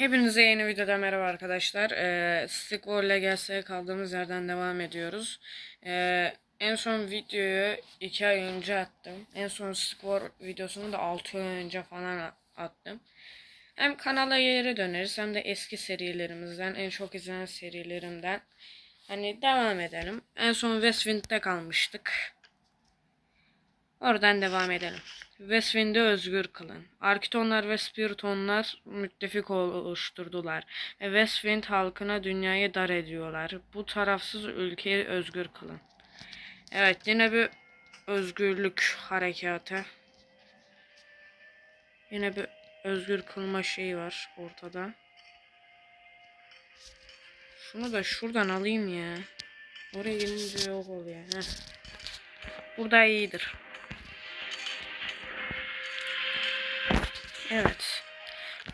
Hepinize yeni videoda merhaba arkadaşlar. Ee, Stick War Legacy'ye kaldığımız yerden devam ediyoruz. Ee, en son videoyu 2 ay önce attım. En son Stick War videosunu da 6 ay önce falan attım. Hem kanala geri döneriz hem de eski serilerimizden, en çok izlenen serilerimden hani devam edelim. En son Westwind'de kalmıştık. Oradan devam edelim. Westwind'i özgür kılın. Arkitonlar ve Spiritonlar müttefik oluşturdular. Ve Westwind halkına dünyayı dar ediyorlar. Bu tarafsız ülkeyi özgür kılın. Evet yine bir özgürlük harekatı. Yine bir özgür kılma şeyi var ortada. Şunu da şuradan alayım ya. Oraya gelince yok oluyor. Heh. Burada iyidir. Evet.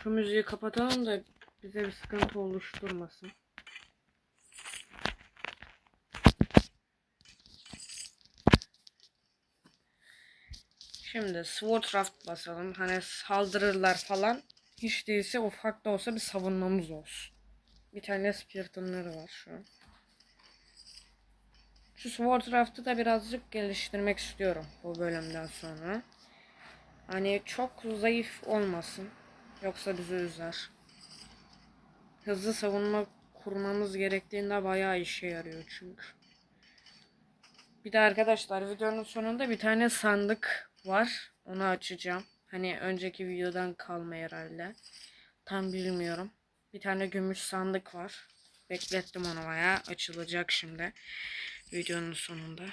Şu müziği kapatalım da bize bir sıkıntı oluşturmasın. Şimdi Swordcraft basalım. Hani saldırırlar falan. Hiç değilse ufak da olsa bir savunmamız olsun. Bir tane Spiritonları var şu an. Şu Swordcraft'ı da birazcık geliştirmek istiyorum bu bölümden sonra. Hani çok zayıf olmasın. Yoksa bizi üzer. Hızlı savunma kurmamız gerektiğinde bayağı işe yarıyor çünkü. Bir de arkadaşlar videonun sonunda bir tane sandık var. Onu açacağım. Hani önceki videodan kalma herhalde. Tam bilmiyorum. Bir tane gümüş sandık var. Beklettim onu bayağı. Açılacak şimdi. Videonun sonunda.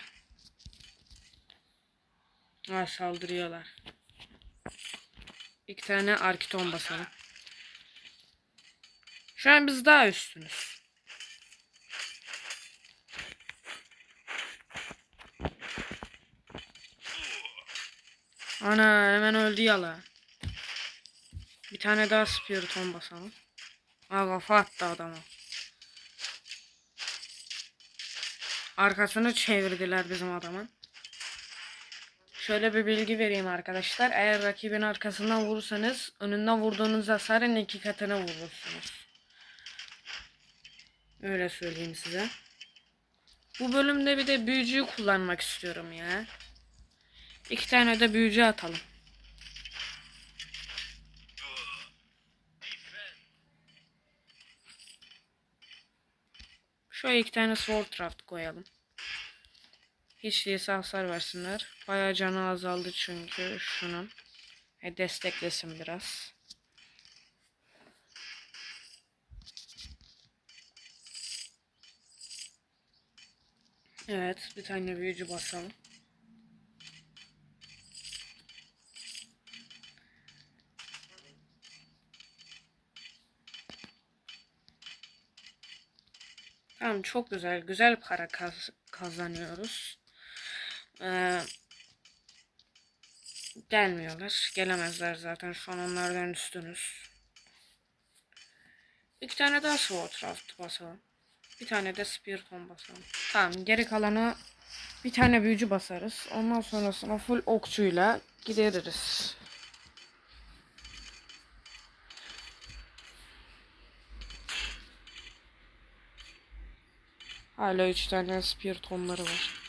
Ha saldırıyorlar. İki tane arkiton basalım. Şu an biz daha üstünüz. Ana hemen öldü yala. Bir tane daha spiriton basalım. Aa kafa attı adama. Arkasını çevirdiler bizim adamın. Şöyle bir bilgi vereyim arkadaşlar. Eğer rakibin arkasından vurursanız önünden vurduğunuz hasarın iki katını vurursunuz. Öyle söyleyeyim size. Bu bölümde bir de büyücüyü kullanmak istiyorum ya. İki tane de büyücü atalım. Şöyle iki tane Swordcraft koyalım. Hiç değilse hasar versinler. Bayağı canı azaldı çünkü şunun. E desteklesin biraz. Evet bir tane büyücü basalım. Tamam çok güzel. Güzel para kaz- kazanıyoruz. Ee, gelmiyorlar. Gelemezler zaten. Şu an onlardan üstünüz. İki tane daha Swordcraft basalım. Bir tane de Spiriton basalım. Tamam geri kalanı bir tane büyücü basarız. Ondan sonrasına full okçuyla gideririz. Hala üç tane Spiritonları var.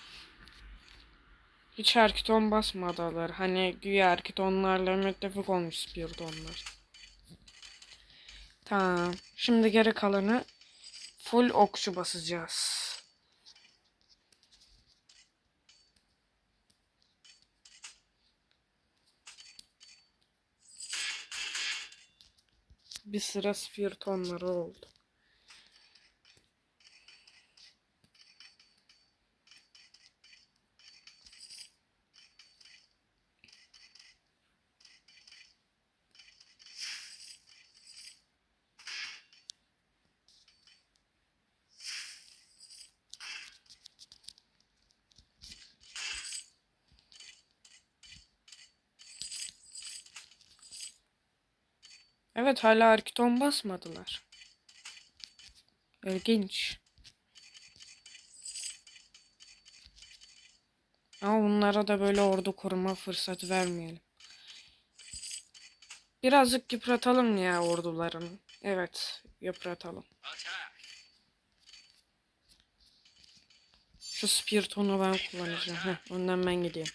Hiç Erkiton basmadılar. Hani güya Erkitonlarla müttefik olmuş Spiritonlar. Tamam. Şimdi geri kalanı full okçu basacağız. Bir sıra Spiritonları oldu. Evet hala Arkiton basmadılar. İlginç. Ama bunlara da böyle ordu kurma fırsatı vermeyelim. Birazcık yıpratalım ya ordularını. Evet. Yıpratalım. Şu Spiriton'u ben kullanacağım. Heh, önden ben gideyim.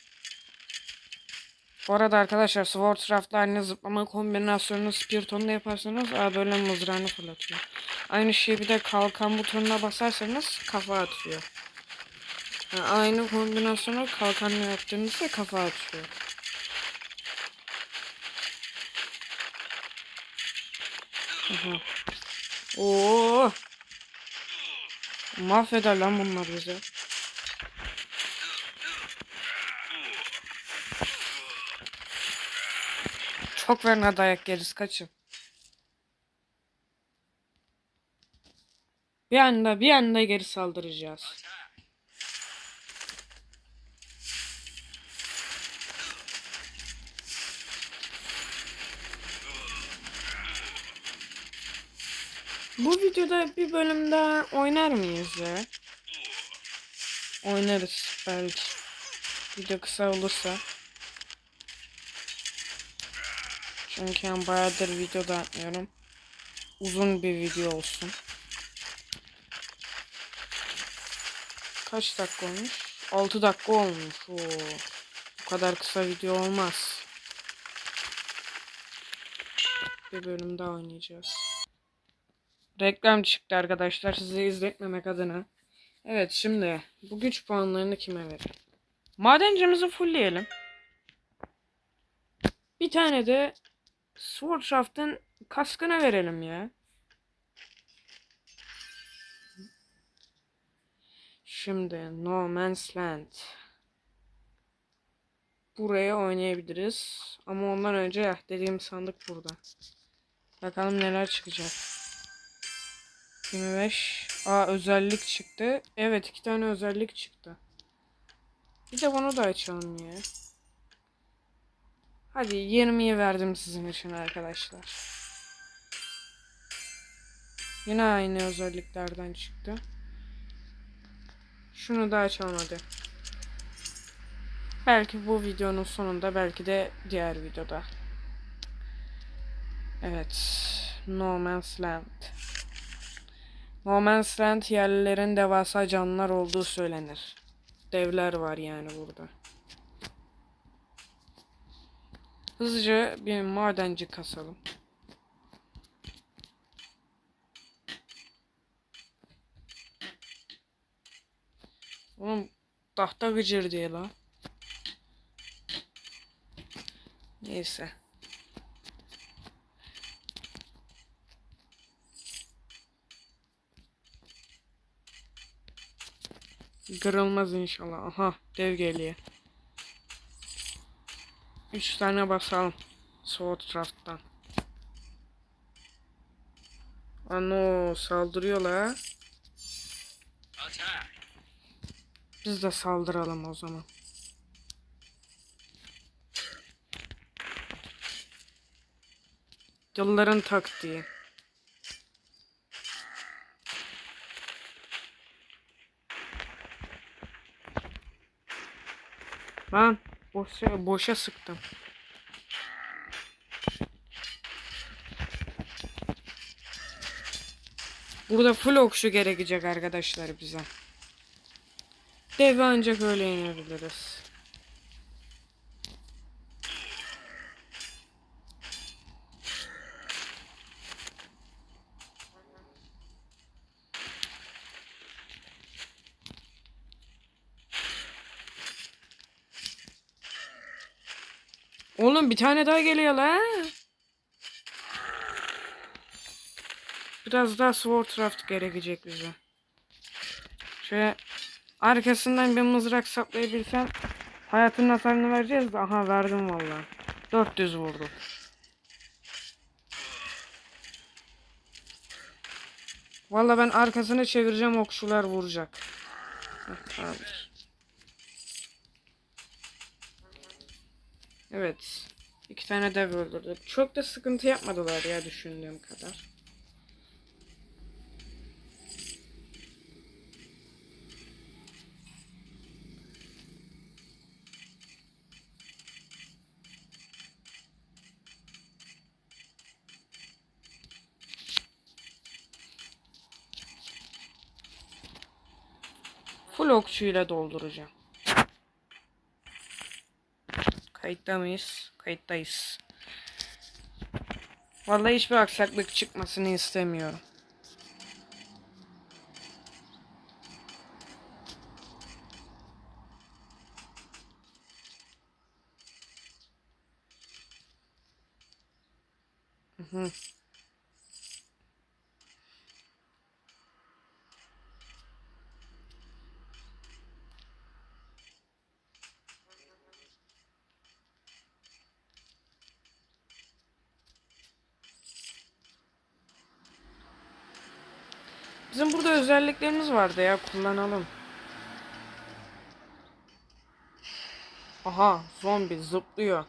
Bu arada arkadaşlar Swordcraft'la aynı zıplama kombinasyonunu Spiriton'da yaparsanız aa, böyle mızrağını fırlatıyor. Aynı şeyi bir de kalkan butonuna basarsanız kafa atıyor. Ha, aynı kombinasyonu kalkanla yaptığınızda kafa atıyor. Oo. Mahveder lan bunlar bizi. Çok verine dayak yeriz kaçın. Bir anda bir anda geri saldıracağız. Bu videoda bir bölüm daha oynar mıyız ya? Oynarız belki. Video kısa olursa. Çünkü ben bayağıdır video da atmıyorum. Uzun bir video olsun. Kaç dakika olmuş? 6 dakika olmuş. Oo. Bu kadar kısa video olmaz. Bir bölüm daha oynayacağız. Reklam çıktı arkadaşlar sizi izletmemek adına. Evet şimdi bu güç puanlarını kime verelim? Madencimizi fullleyelim. Bir tane de Swordcraft'ın kaskına verelim ya. Şimdi No Man's Land. Buraya oynayabiliriz. Ama ondan önce ya dediğim sandık burada. Bakalım neler çıkacak. 25. Aa özellik çıktı. Evet iki tane özellik çıktı. Bir de bunu da açalım ya. Hadi 20'yi verdim sizin için arkadaşlar. Yine aynı özelliklerden çıktı. Şunu da açalım hadi. Belki bu videonun sonunda belki de diğer videoda. Evet. No Man's Land. No Man's Land yerlilerin devasa canlılar olduğu söylenir. Devler var yani burada. Hızlıca bir madenci kasalım. Oğlum tahta gıcır diye la. Neyse. Kırılmaz inşallah. Aha dev geliyor. Üç tane basalım. Swordcraft'tan. Ano saldırıyorlar. Biz de saldıralım o zaman. Yılların taktiği. Lan boşa, boşa sıktım. Burada full okşu gerekecek arkadaşlar bize. Devi ancak öyle yenebiliriz. Oğlum bir tane daha geliyor la. Biraz daha Swordcraft gerekecek bize. Şöyle arkasından bir mızrak saplayabilsem hayatın hasarını vereceğiz de aha verdim vallahi. 400 vurdu. Vallahi ben arkasını çevireceğim okçular vuracak. Tamamdır. Evet. İki tane dev öldürdük. Çok da sıkıntı yapmadılar ya düşündüğüm kadar. Full okçuyla dolduracağım. Kayıtta mıyız? Kayıttayız. Vallahi hiçbir aksaklık çıkmasını istemiyorum. Hı. Bizim burada özelliklerimiz vardı ya kullanalım. Aha zombi zıplıyor.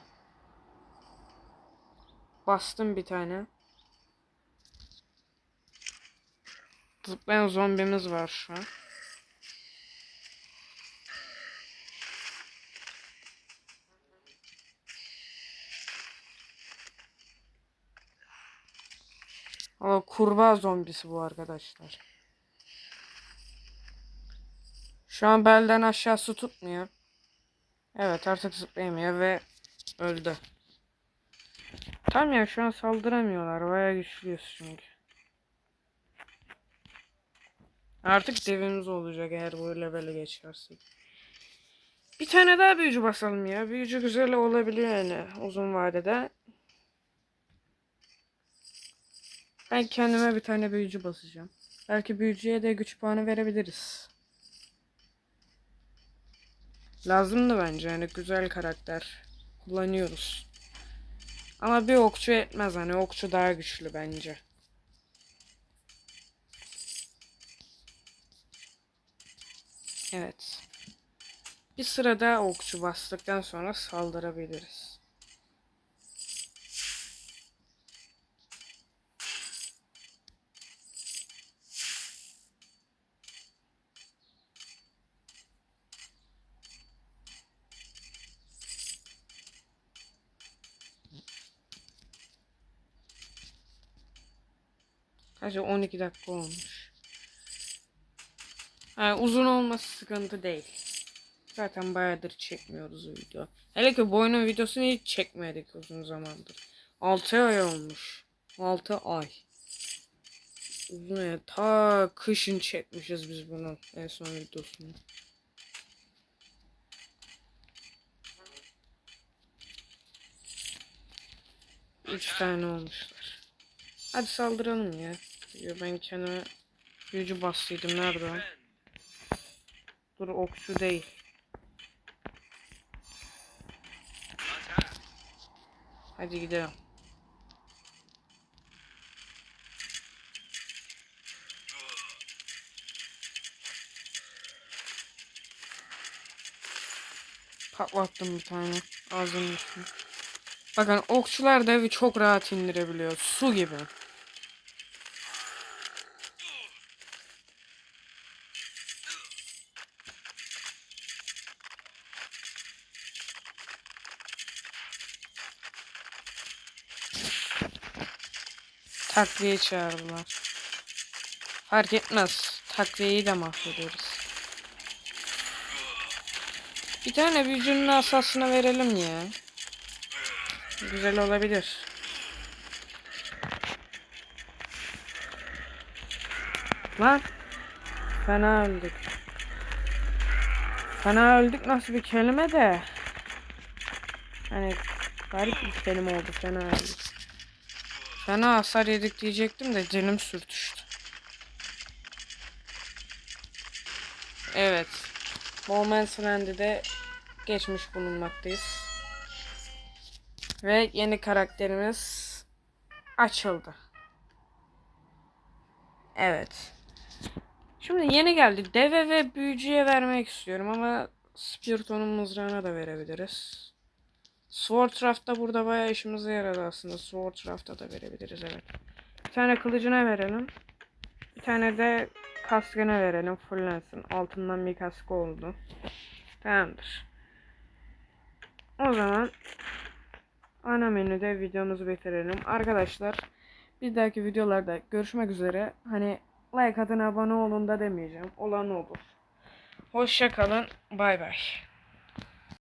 Bastım bir tane. Zıplayan zombimiz var şu an. Ama kurbağa zombisi bu arkadaşlar. Şu an belden aşağısı tutmuyor. Evet artık zıplayamıyor ve öldü. Tam ya şu an saldıramıyorlar. Bayağı güçlüyüz çünkü. Artık devimiz olacak eğer bu leveli geçersek. Bir tane daha büyücü basalım ya. Büyücü güzel olabiliyor yani uzun vadede. Ben kendime bir tane büyücü basacağım. Belki büyücüye de güç puanı verebiliriz. Lazımdı bence yani güzel karakter. Kullanıyoruz. Ama bir okçu etmez hani okçu daha güçlü bence. Evet. Bir sırada okçu bastıktan sonra saldırabiliriz. Sadece 12 dakika olmuş. Ha, uzun olması sıkıntı değil. Zaten bayağıdır çekmiyoruz o video. Hele ki bu videosunu hiç çekmedik uzun zamandır. 6 ay olmuş. 6 ay. Uzun ya. Ta kışın çekmişiz biz bunu. En son videosunu. Üç tane olmuşlar. Hadi saldıralım ya. Ya Ben kendime büyücü bastıydım. Nerede? Dur okçu değil. Hadi gidelim. Patlattım bir tane ağzının üstüne. Bakın okçular da evi çok rahat indirebiliyor. Su gibi. Takviye çağırdılar. Fark etmez. Takviyeyi de mahvederiz. Bir tane büyücünün asasına verelim ya. Güzel olabilir. Lan. Fena öldük. Fena öldük nasıl bir kelime de. Hani garip bir kelime oldu fena öldük. Fena hasar yedik diyecektim de canım sürtüştü. Evet. Moments Land'de geçmiş bulunmaktayız. Ve yeni karakterimiz açıldı. Evet. Şimdi yeni geldi. Deve ve büyücüye vermek istiyorum ama Spiriton'un mızrağına da verebiliriz. Swordcraft da burada bayağı işimize yaradı aslında. Swordcraft'a da verebiliriz evet. Bir tane kılıcına verelim. Bir tane de kaskına verelim. Fullensin. Altından bir kaskı oldu. Tamamdır. O zaman ana menüde videomuzu bitirelim. Arkadaşlar bir dahaki videolarda görüşmek üzere. Hani like atın abone olun da demeyeceğim. Olan olur. Hoşça kalın. Bay bay.